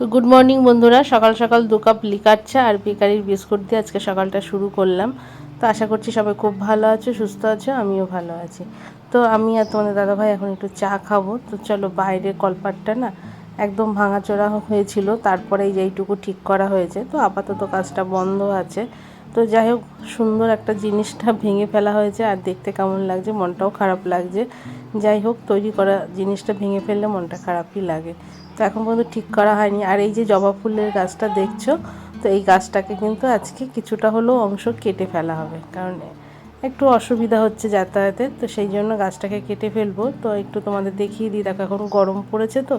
Good morning বন্ধুরা, সকাল সকাল দু কাপ লিকার চা আর বেকারির বিস্কুট দিয়ে আজকে সকালটা শুরু করলাম। তো আশা করছি সবাই খুব ভালো আছো, সুস্থ আছো, আমিও ভালো আছি। তো আমি আর তোমাদের দাদা ভাই এখন একটু চা খাব। তো চলো বাইরে কলপাটটা না একদম ভাঙাচোরা হয়েছিল তারপরে এইটুকু ঠিক করা হয়েছে। তো আপাতত কাজটা বন্ধ আছে। তো যাই হোক, সুন্দর একটা জিনিসটা ভেঙে ফেলা হয়েছে আর দেখতে কেমন লাগছে, মনটাও খারাপ লাগছে। যাই হোক, তৈরি করা জিনিসটা ভেঙে ফেললে মনটা খারাপই লাগে। তো এখন পর্যন্ত ঠিক করা হয়নি। আর এই যে জবা ফুলের গাছটা দেখছ, তো এই গাছটাকে কিন্তু আজকে কিছুটা হলেও অংশ কেটে ফেলা হবে। কারণ একটু অসুবিধা হচ্ছে যাতায়াতে, তো সেই জন্য গাছটাকে কেটে ফেলব। তো একটু তোমাদের দেখিয়ে দিই, দেখো এখন গরম পড়েছে তো,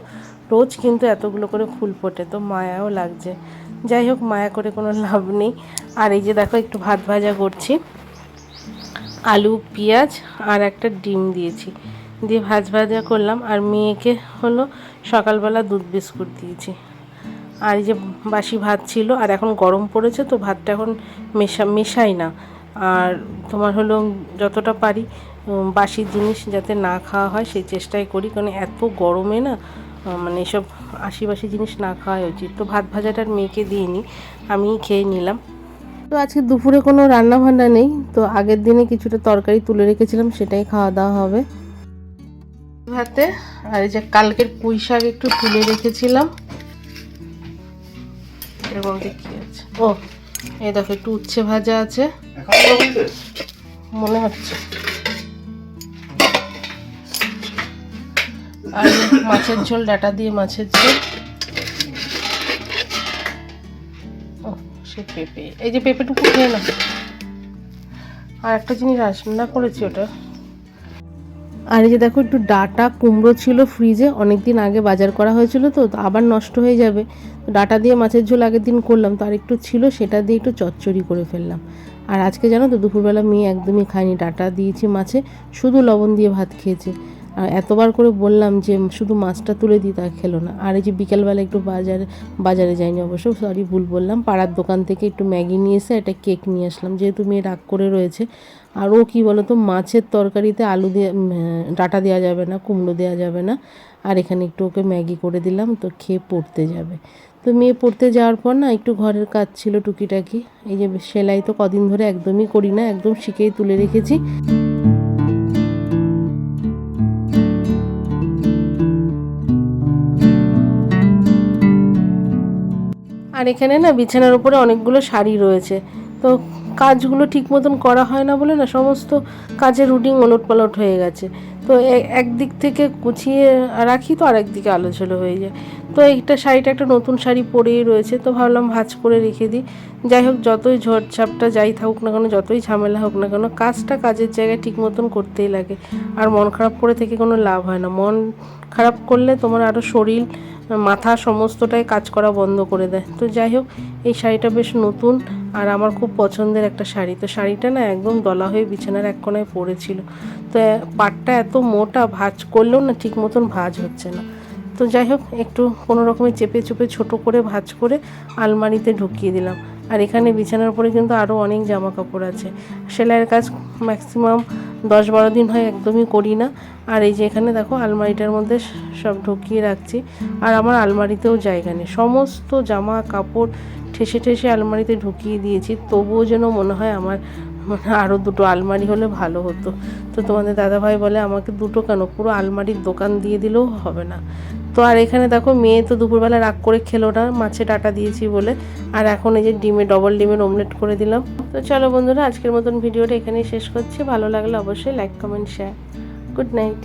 রোজ কিন্তু এতগুলো করে ফুল ফোটে, তো মায়াও লাগছে। যাই হোক, মায়া করে কোনো লাভ নেই। আর এই যে দেখো, একটু ভাত ভাজা করছি। আলু, পেঁয়াজ আর একটা ডিম দিয়েছি। দিয়ে ভাজ ভাজা করলাম, আর মেয়েকে হলো সকালবেলা দুধ বিস্কুট দিয়েছি। আর এই যে বাসি ভাত ছিল, আর এখন গরম পড়েছে তো, ভাতটা এখন মেশা, মেশাই না। আর তোমার হলো যতটা পারি বাসি জিনিস যাতে না খাওয়া হয়, সেই চেষ্টাই করি। কারণ এত গরমে না মানে এসব আশিবাসি জিনিস না খাওয়াই উচিত। তো ভাত ভাজাটার মেয়েকে দিইনি আমিই খেয়ে নিলাম। তো আজকে দুপুরে কোনো রান্না বান্না নেই, তো আগের দিনে কিছুটা তরকারি তুলে রেখেছিলাম, সেটাই খাওয়া দাওয়া হবে। ভাতে, আর এই যে কালকের পুঁই শাক একটু তুলে রেখেছিলাম। এর মধ্যে কি আছে ও, এই দেখো, একটু উচ্ছে ভাজা আছে। মনে হচ্ছে। আর মাছের ঝোল, ডাটা দিয়ে মাছের ঝোল। সে পেঁপে। এই যে পেঁপেটুকু খেয়ে না আর একটা জিনিস রান্না করেছি ওটা। আর এই যে দেখো, একটু ডাটা কুমড়ো ছিল ফ্রিজে অনেক দিন আগে বাজার করা হয়েছিল তো আবার নষ্ট হয়ে যাবে। ডাটা দিয়ে মাছের ঝোল আগের দিন করলাম, তো আর একটু ছিল, সেটা দিয়ে একটু চচ্চড়ি করে ফেললাম। আর আজকে জানো তো দুপুরবেলা মেয়ে একদমই খায়নি, ডাটা দিয়েছি মাছে, শুধু লবণ দিয়ে ভাত খেয়েছে। আর এতবার করে বললাম যে শুধু মাছটা তুলে দিই, তা খেলো না। আর এই যে বিকেলবেলা একটু বাজারে বাজারে যাইনি অবশ্য সরি ভুল বললাম। পাড়ার দোকান থেকে একটু ম্যাগি নিয়ে এসে একটা কেক নিয়ে আসলাম, যেহেতু মেয়ে রাগ করে রয়েছে। আর ও কী বলো তো মাছের তরকারিতে আলু দিয়ে ডাঁটা দেওয়া যাবে না, কুমড়ো দেওয়া যাবে না। আর এখানে একটু ওকে ম্যাগি করে দিলাম, তো খেয়ে পড়তে যাবে। তো মেয়ে পড়তে যাওয়ার পর না একটু ঘরের কাজ ছিল টুকিটাকি, এই যে সেলাই তো কদিন ধরে একদমই করি না, একদম শিখেই তুলে রেখেছি। আর এখানে না বিছানার উপরে অনেকগুলো শাড়ি রয়েছে, তো কাজগুলো ঠিক মতন করা হয় না বলে না সমস্ত কাজের রুটিন ওলট পালট হয়ে গেছে। তো একদিক থেকে গুছিয়ে রাখি তো আর একদিকে আলোচনা হয়ে যায়। তো এইটা শাড়িটা একটা নতুন শাড়ি পরেই রয়েছে, তো ভাবলাম ভাঁজ করে রেখে দিই। যাই হোক, যতই ঝড়ঝাপটা যাই থাকুক না কেন, যতই ঝামেলা হোক না কেন, কাজটা কাজের জায়গায় ঠিক মতন করতেই লাগে। আর মন খারাপ করে থেকে কোনো লাভ হয় না। মন খারাপ করলে তোমার আরও শরীর, মাথা সমস্তটাই কাজ করা বন্ধ করে দেয়। তো যাই হোক, এই শাড়িটা বেশ নতুন আর আমার খুব পছন্দের একটা শাড়ি। তো শাড়িটা না একদম দলা হয়ে বিছানার এক কোনায় পড়েছিল। তো পাটটা এত মোটা ভাঁজ, করলেও না ঠিক মতন ভাজ হচ্ছে না। তো যাই হোক, একটু কোনো রকমে চেপে চুপে ছোট করে ভাজ করে আলমারিতে ঢুকিয়ে দিলাম। আর এখানে বিছানার উপরে কিন্তু আরও অনেক জামা কাপড় আছে। সেলাইয়ের কাজ ম্যাক্সিমাম দশ বারো দিন হয়, একদমই করি না। আর এই যে এখানে দেখো, আলমারিটার মধ্যে সব ঢুকিয়ে রাখছি। আর আমার আলমারিতেও জায়গা নেই। সমস্ত জামা কাপড় ঠেসে ঠেসে আলমারিতে ঢুকিয়ে দিয়েছি। তবুও যেন মনে হয় আমার আরও দুটো আলমারি হলে ভালো হতো। তো তোমাদের দাদাভাই বলে, আমাকে দুটো কেন? পুরো আলমারির দোকান দিয়ে দিলেও হবে না। তো আর এখানে দেখো, মেয়ে তো দুপুরবেলা রাগ করে খেলো না, মাছে টাটা দিয়েছি বলে। আর এখন এই যে ডিমে ডবল ডিমের অমলেট করে দিলাম। তো চলো বন্ধুরা, আজকের মতন ভিডিওটা এখানেই শেষ করছি। ভালো লাগলে অবশ্যই like comment share good night